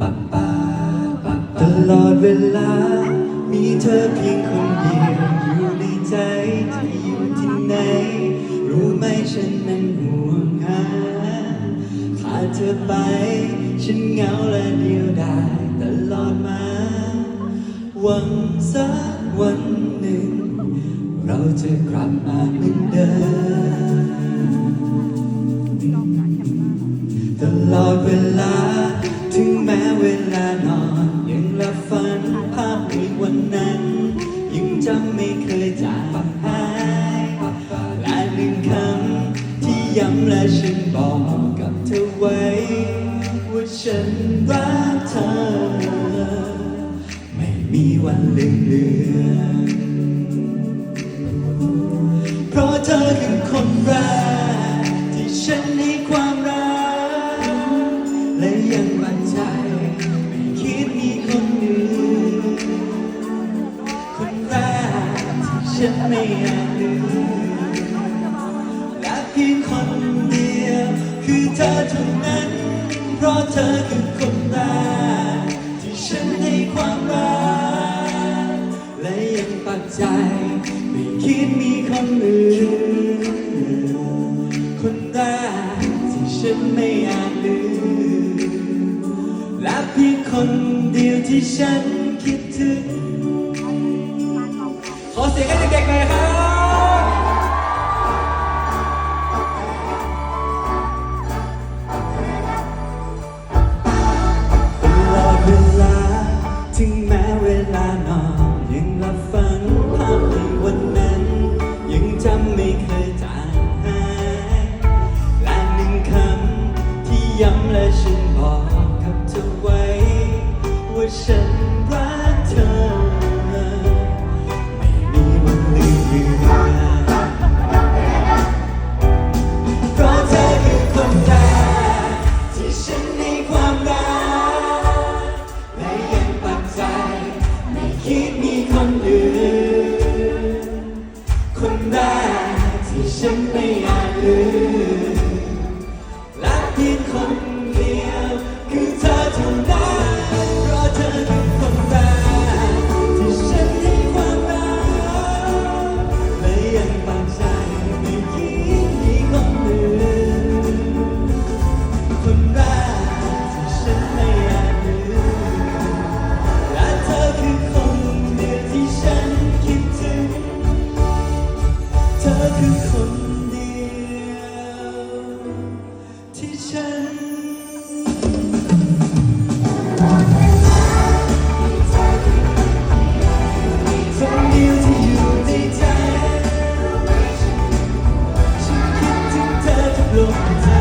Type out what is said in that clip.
pa, pa, pa, pa ตลอดเวลา มีเธอเพียงคนเดียวอยู่ในใจที่อยู่ที่ไหน รู้ไหมฉันนั้นห่วงหาขาดเธอไป ฉันเหงาและเดียวดายตลอดมา หวังสักวันหนึ่ง เราจะกลับมาเหมือนเดิมตลอดเวลา ถึงแม้เวลานอนยังลับฝันภาพในวันนั้น ยังจำไม่เคยจางหายและหนึ่งคำที่ย้ำและฉันบอกกับเธอไว้ ฉันรักเธอ ไม่มีวันลืมเลือนเพราะเธอคือคนแรกที่ฉันให้ความรัก และยังมั่นใจ ไม่คิดมีคนอื่น คนแรกที่ฉันไม่อยากลืมและเพียงคนเดียวคือเธอเท่านั้น ราะเธอคือคนแรกที่ฉันให้ความรัก และยังปักใจ ไม่คิดมีคนอื่น คนแรกที่ฉันไม่อยากลืม และเพียงคนเดียวที่ฉันคิดถึง ขอเสียงให้เด็กๆหน่อยครับ I know. Thank you.